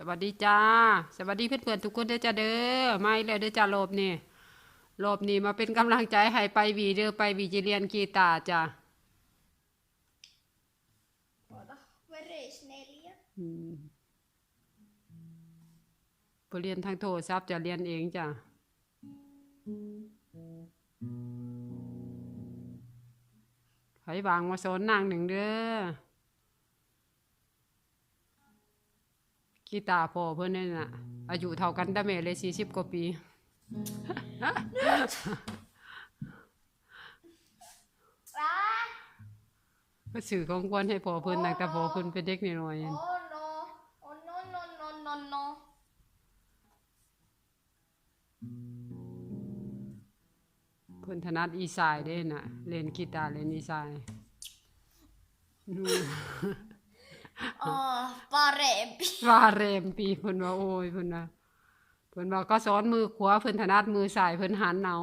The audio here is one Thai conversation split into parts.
สวัสดีจ้า สวัสดีเพื่อนๆทุกคนเด้อจ้าเด้อมาอีกแล้วเด้อจ้าโลบนี่โลบนี่มาเป็นกำลังใจให้ไปวีเด้อไปวีจะเรียนกีตาร์จ้า Oota, veres neljä. อืมไปเรียนทางโทรศัพท์จะเรียนเองจ้าไผวางมาสอนนางหนึ่งเด้อ กีตาร์พ่อเพื่อนนี่น่ะ อายุเท่ากันแต่แม่เลยสี่สิบกว่าปี Ah! ก็สื่อของควรให้พอเพิ่นตั้งแต่พอเพิ่นเป็นเด็กน้อยๆ Oh no. Oh no no no no no. เพิ่นถนัดอีสายเด้น่ะ เล่นกีตาร์เล่นอีสาย Oh, parempi. ว่าเรมปีเพิ่นว่าโอ้ยเพิ่นว่าเพิ่นว่าก็สอนมือขวาเพิ่นถนัดมือซ้ายเพิ่นหันเอา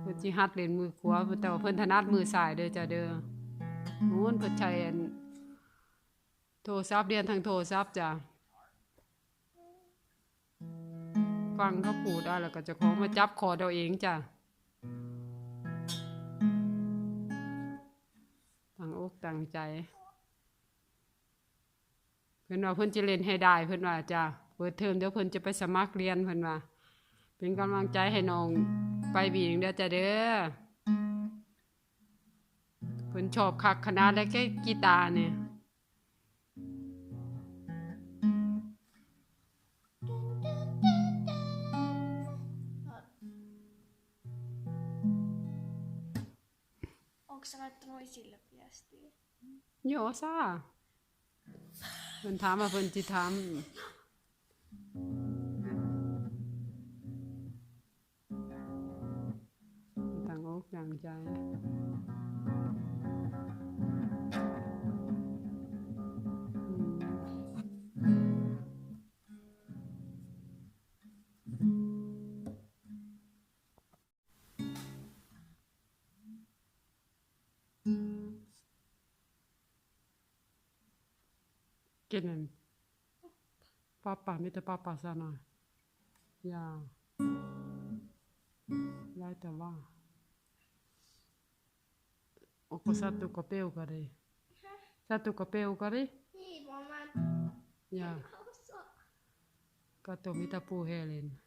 เพิ่นสิหัดเล่นมือขวาแต่ว่าเพิ่นถนัดมือซ้ายเด้อจ้ะเด้อโน้นเพิ่นใช้อันโทรศัพท์เรียนทางโทรศัพท์จ้ะฟังเขาพูดได้แล้วก็เจะของมาจับคอร์ดเอาเองจ้ะตั้งอกตั้งใจเพิ่นว่าเพิ่นจะเล่นให้ได้ เพิ่นว่าจ้ะเปิดเทอมเดี๋ยวเพิ่นจะไปสมัครเรียนเพิ่นว่า เป็นกำลังใจให้น้องไปบีงเด้อจ้ะเด้อเพิ่นชอบคักขนาดได้แค่กีตาร์เนี่ย Onko sä laittanut isille viestiä? โยซ่า เพิ่นถามว่าเพิ่นสิถามต่างอกต่างใจ Kenen? Pappa, mitä pappa sanoi? Jaa. Laita vaan. Onko sattuko peukari? Sattuko peukari? Niin, en Jaa. Kato mitä puhelin.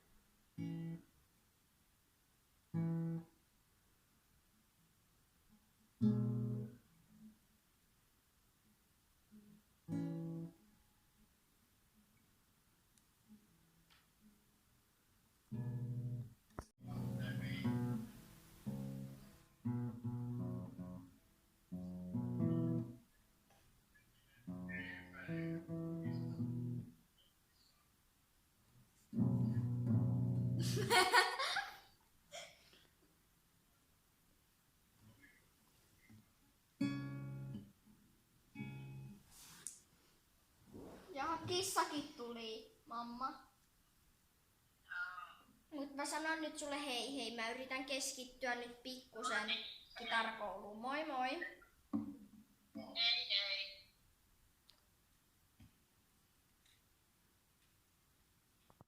Jaha, kissakin tuli, mamma. Mut mä sanon nyt sulle hei hei, mä yritän keskittyä nyt pikkusen kitarkouluun. Moi moi!